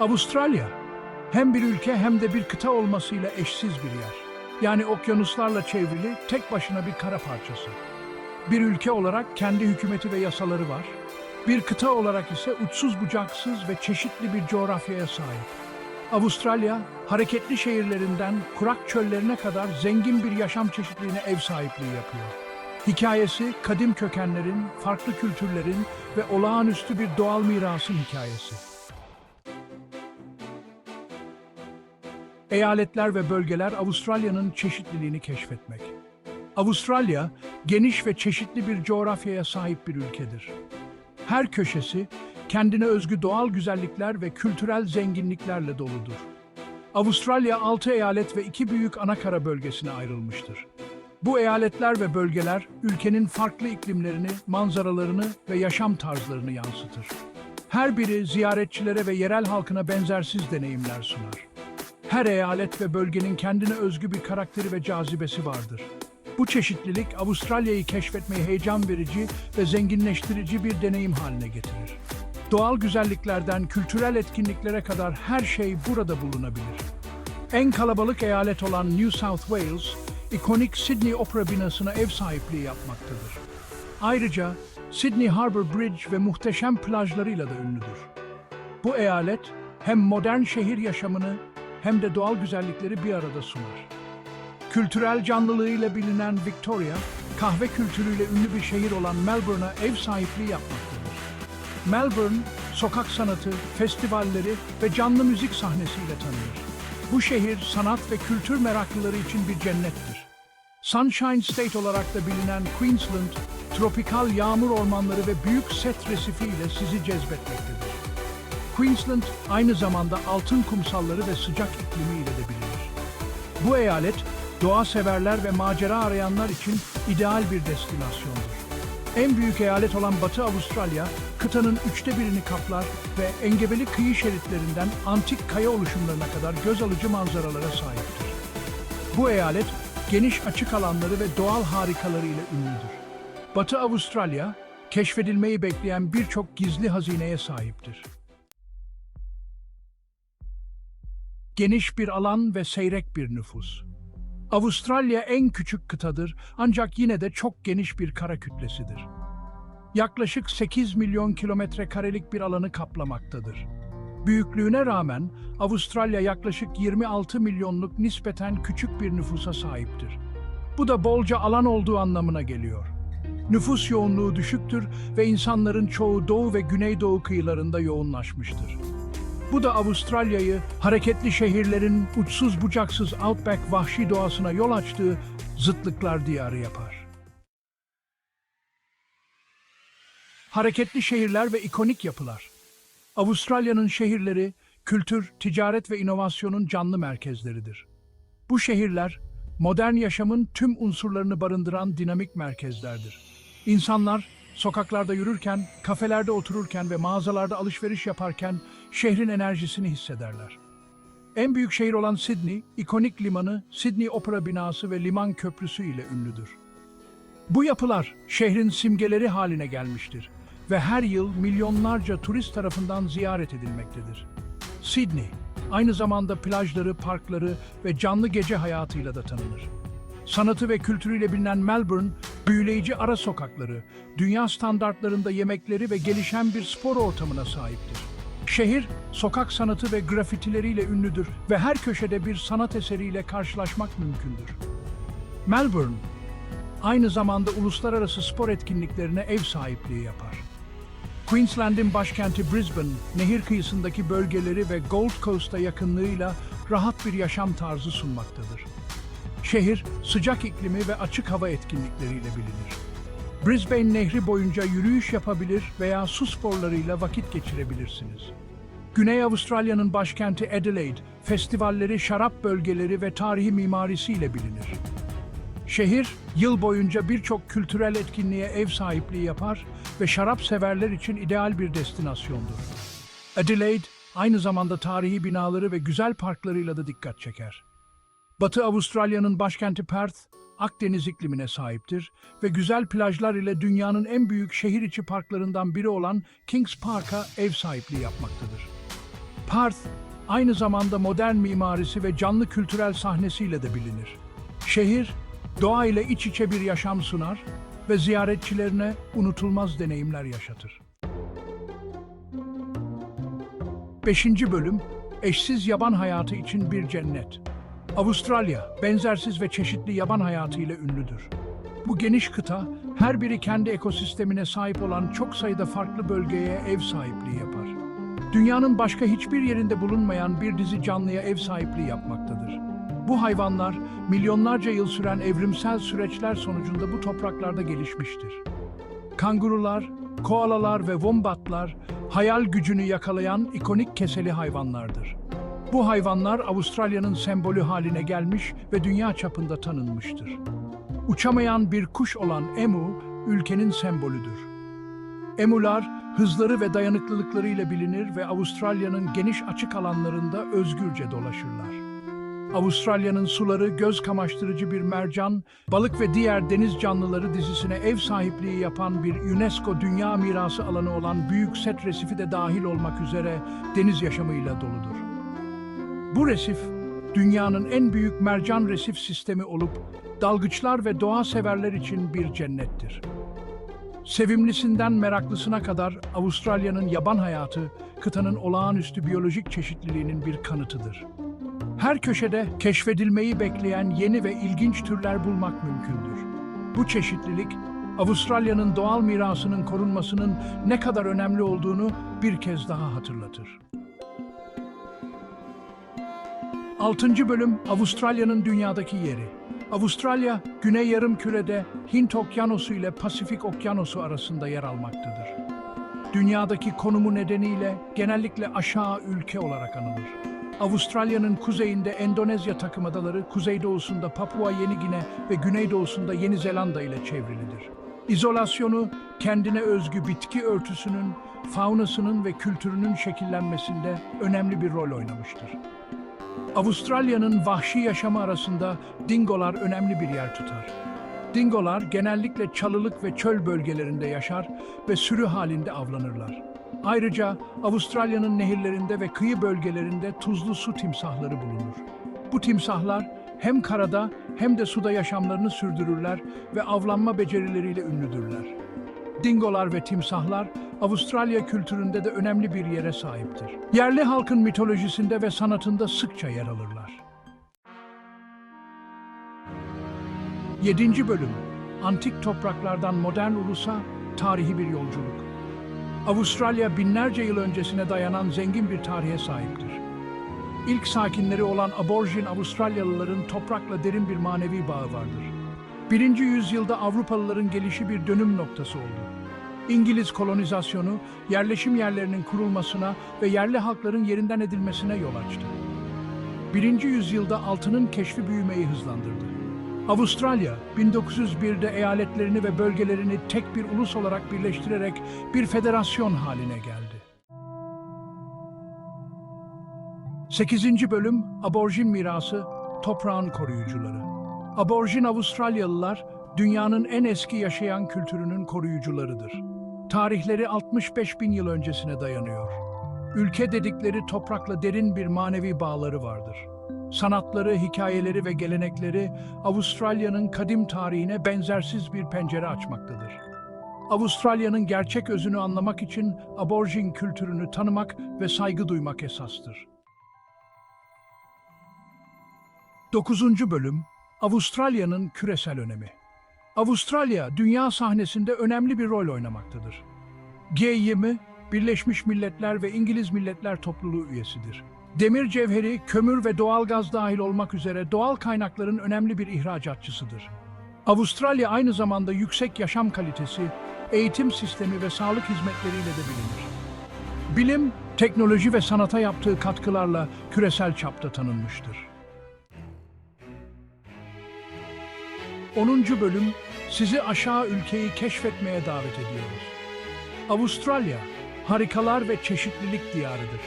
Avustralya hem bir ülke hem de bir kıta olmasıyla eşsiz bir yer. Yani okyanuslarla çevrili tek başına bir kara parçası. Bir ülke olarak kendi hükümeti ve yasaları var. Bir kıta olarak ise uçsuz bucaksız ve çeşitli bir coğrafyaya sahip. Avustralya, hareketli şehirlerinden kurak çöllerine kadar zengin bir yaşam çeşitliliğine ev sahipliği yapıyor. Hikayesi, kadim kökenlerin, farklı kültürlerin ve olağanüstü bir doğal mirasın hikayesi. Eyaletler ve bölgeler Avustralya'nın çeşitliliğini keşfetmek. Avustralya, geniş ve çeşitli bir coğrafyaya sahip bir ülkedir. Her köşesi kendine özgü doğal güzellikler ve kültürel zenginliklerle doludur. Avustralya 6 eyalet ve iki büyük anakara bölgesine ayrılmıştır. Bu eyaletler ve bölgeler ülkenin farklı iklimlerini, manzaralarını ve yaşam tarzlarını yansıtır. Her biri ziyaretçilere ve yerel halkına benzersiz deneyimler sunar. Her eyalet ve bölgenin kendine özgü bir karakteri ve cazibesi vardır. Bu çeşitlilik Avustralya'yı keşfetmeyi heyecan verici ve zenginleştirici bir deneyim haline getirir. Doğal güzelliklerden kültürel etkinliklere kadar her şey burada bulunabilir. En kalabalık eyalet olan New South Wales, ikonik Sydney Opera binasına ev sahipliği yapmaktadır. Ayrıca Sydney Harbour Bridge ve muhteşem plajlarıyla da ünlüdür. Bu eyalet hem modern şehir yaşamını hem de doğal güzellikleri bir arada sunar. Kültürel canlılığıyla bilinen Victoria, kahve kültürüyle ünlü bir şehir olan Melbourne'a ev sahipliği yapmaktadır. Melbourne, sokak sanatı, festivalleri ve canlı müzik sahnesiyle tanınır. Bu şehir sanat ve kültür meraklıları için bir cennettir. Sunshine State olarak da bilinen Queensland, tropikal yağmur ormanları ve büyük set resifi ile sizi cezbetmektedir. Queensland aynı zamanda altın kumsalları ve sıcak iklimiyle de bilinir. Bu eyalet, doğa severler ve macera arayanlar için ideal bir destinasyondur. En büyük eyalet olan Batı Avustralya, kıtanın üçte birini kaplar ve engebeli kıyı şeritlerinden antik kaya oluşumlarına kadar göz alıcı manzaralara sahiptir. Bu eyalet, geniş açık alanları ve doğal harikalarıyla ünlüdür. Batı Avustralya, keşfedilmeyi bekleyen birçok gizli hazineye sahiptir. Geniş bir alan ve seyrek bir nüfus. Avustralya en küçük kıtadır ancak yine de çok geniş bir kara kütlesidir. Yaklaşık 8 milyon kilometre karelik bir alanı kaplamaktadır. Büyüklüğüne rağmen Avustralya yaklaşık 26 milyonluk nispeten küçük bir nüfusa sahiptir. Bu da bolca alan olduğu anlamına geliyor. Nüfus yoğunluğu düşüktür ve insanların çoğu doğu ve güneydoğu kıyılarında yoğunlaşmıştır. Bu da Avustralya'yı hareketli şehirlerin uçsuz bucaksız outback vahşi doğasına yol açtığı zıtlıklar diyarı yapar. Hareketli şehirler ve ikonik yapılar. Avustralya'nın şehirleri kültür, ticaret ve inovasyonun canlı merkezleridir. Bu şehirler modern yaşamın tüm unsurlarını barındıran dinamik merkezlerdir. İnsanlar sokaklarda yürürken, kafelerde otururken ve mağazalarda alışveriş yaparken şehrin enerjisini hissederler. En büyük şehir olan Sydney, ikonik limanı, Sydney Opera binası ve liman köprüsü ile ünlüdür. Bu yapılar şehrin simgeleri haline gelmiştir ve her yıl milyonlarca turist tarafından ziyaret edilmektedir. Sydney, aynı zamanda plajları, parkları ve canlı gece hayatıyla da tanınır. Sanatı ve kültürüyle bilinen Melbourne, büyüleyici ara sokakları, dünya standartlarında yemekleri ve gelişen bir spor ortamına sahiptir. Şehir, sokak sanatı ve grafitileriyle ünlüdür ve her köşede bir sanat eseriyle karşılaşmak mümkündür. Melbourne, aynı zamanda uluslararası spor etkinliklerine ev sahipliği yapar. Queensland'in başkenti Brisbane, nehir kıyısındaki bölgeleri ve Gold Coast'a yakınlığıyla rahat bir yaşam tarzı sunmaktadır. Şehir, sıcak iklimi ve açık hava etkinlikleriyle bilinir. Brisbane Nehri boyunca yürüyüş yapabilir veya su sporlarıyla vakit geçirebilirsiniz. Güney Avustralya'nın başkenti Adelaide, festivalleri, şarap bölgeleri ve tarihi mimarisiyle bilinir. Şehir, yıl boyunca birçok kültürel etkinliğe ev sahipliği yapar ve şarap severler için ideal bir destinasyondur. Adelaide, aynı zamanda tarihi binaları ve güzel parklarıyla da dikkat çeker. Batı Avustralya'nın başkenti Perth, Akdeniz iklimine sahiptir ve güzel plajlar ile dünyanın en büyük şehir içi parklarından biri olan Kings Park'a ev sahipliği yapmaktadır. Perth, aynı zamanda modern mimarisi ve canlı kültürel sahnesiyle de bilinir. Şehir, doğa ile iç içe bir yaşam sunar ve ziyaretçilerine unutulmaz deneyimler yaşatır. 5. bölüm Eşsiz yaban hayatı için bir cennet. Avustralya, benzersiz ve çeşitli yaban hayatıyla ünlüdür. Bu geniş kıta, her biri kendi ekosistemine sahip olan çok sayıda farklı bölgeye ev sahipliği yapar. Dünyanın başka hiçbir yerinde bulunmayan bir dizi canlıya ev sahipliği yapmaktadır. Bu hayvanlar, milyonlarca yıl süren evrimsel süreçler sonucunda bu topraklarda gelişmiştir. Kangurular, koalalar ve wombatlar hayal gücünü yakalayan ikonik keseli hayvanlardır. Bu hayvanlar Avustralya'nın sembolü haline gelmiş ve dünya çapında tanınmıştır. Uçamayan bir kuş olan emu, ülkenin sembolüdür. Emular, hızları ve dayanıklılıklarıyla bilinir ve Avustralya'nın geniş açık alanlarında özgürce dolaşırlar. Avustralya'nın suları göz kamaştırıcı bir mercan, balık ve diğer deniz canlıları dizisine ev sahipliği yapan bir UNESCO Dünya Mirası alanı olan Büyük Set Resifi de dahil olmak üzere deniz yaşamıyla doludur. Bu resif, dünyanın en büyük mercan resif sistemi olup, dalgıçlar ve doğa severler için bir cennettir. Sevimlisinden meraklısına kadar Avustralya'nın yaban hayatı, kıtanın olağanüstü biyolojik çeşitliliğinin bir kanıtıdır. Her köşede keşfedilmeyi bekleyen yeni ve ilginç türler bulmak mümkündür. Bu çeşitlilik, Avustralya'nın doğal mirasının korunmasının ne kadar önemli olduğunu bir kez daha hatırlatır. 6. bölüm Avustralya'nın dünyadaki yeri. Avustralya, Güney Yarımküre'de Hint Okyanusu ile Pasifik Okyanusu arasında yer almaktadır. Dünyadaki konumu nedeniyle genellikle aşağı ülke olarak anılır. Avustralya'nın kuzeyinde Endonezya takımadaları, kuzeydoğusunda Papua Yeni Gine ve güneydoğusunda Yeni Zelanda ile çevrilidir. İzolasyonu, kendine özgü bitki örtüsünün, faunasının ve kültürünün şekillenmesinde önemli bir rol oynamıştır. Avustralya'nın vahşi yaşamı arasında dingolar önemli bir yer tutar. Dingolar genellikle çalılık ve çöl bölgelerinde yaşar ve sürü halinde avlanırlar. Ayrıca Avustralya'nın nehirlerinde ve kıyı bölgelerinde tuzlu su timsahları bulunur. Bu timsahlar hem karada hem de suda yaşamlarını sürdürürler ve avlanma becerileriyle ünlüdürler. Dingolar ve timsahlar Avustralya kültüründe de önemli bir yere sahiptir. Yerli halkın mitolojisinde ve sanatında sıkça yer alırlar. 7. bölüm Antik topraklardan modern ulusa tarihi bir yolculuk. Avustralya binlerce yıl öncesine dayanan zengin bir tarihe sahiptir. İlk sakinleri olan aborjin Avustralyalıların toprakla derin bir manevi bağı vardır. Birinci yüzyılda Avrupalıların gelişi bir dönüm noktası oldu. İngiliz kolonizasyonu, yerleşim yerlerinin kurulmasına ve yerli halkların yerinden edilmesine yol açtı. Birinci yüzyılda altının keşfi büyümeyi hızlandırdı. Avustralya, 1901'de eyaletlerini ve bölgelerini tek bir ulus olarak birleştirerek bir federasyon haline geldi. 8. bölüm Aborjin mirası, toprağın koruyucuları. Aborjin Avustralyalılar, dünyanın en eski yaşayan kültürünün koruyucularıdır. Tarihleri 65 bin yıl öncesine dayanıyor. Ülke dedikleri toprakla derin bir manevi bağları vardır. Sanatları, hikayeleri ve gelenekleri Avustralya'nın kadim tarihine benzersiz bir pencere açmaktadır. Avustralya'nın gerçek özünü anlamak için aborjin kültürünü tanımak ve saygı duymak esastır. 9. bölüm Avustralya'nın küresel önemi. Avustralya dünya sahnesinde önemli bir rol oynamaktadır. G20, Birleşmiş Milletler ve İngiliz Milletler Topluluğu üyesidir. Demir cevheri, kömür ve doğalgaz dahil olmak üzere doğal kaynakların önemli bir ihracatçısıdır. Avustralya aynı zamanda yüksek yaşam kalitesi, eğitim sistemi ve sağlık hizmetleriyle de bilinir. Bilim, teknoloji ve sanata yaptığı katkılarla küresel çapta tanınmıştır. 10. bölüm sizi aşağı ülkeyi keşfetmeye davet ediyoruz. Avustralya, harikalar ve çeşitlilik diyarıdır.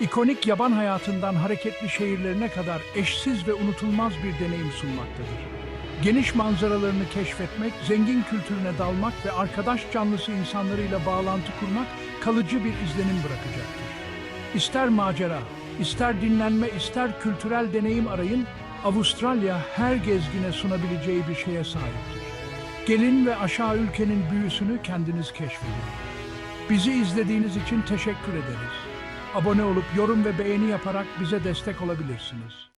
İkonik yaban hayatından hareketli şehirlerine kadar eşsiz ve unutulmaz bir deneyim sunmaktadır. Geniş manzaralarını keşfetmek, zengin kültürüne dalmak ve arkadaş canlısı insanlarıyla bağlantı kurmak kalıcı bir izlenim bırakacaktır. İster macera, ister dinlenme, ister kültürel deneyim arayın, Avustralya her gezgine sunabileceği bir şeye sahiptir. Gelin ve aşağı ülkenin büyüsünü kendiniz keşfedin. Bizi izlediğiniz için teşekkür ederiz. Abone olup yorum ve beğeni yaparak bize destek olabilirsiniz.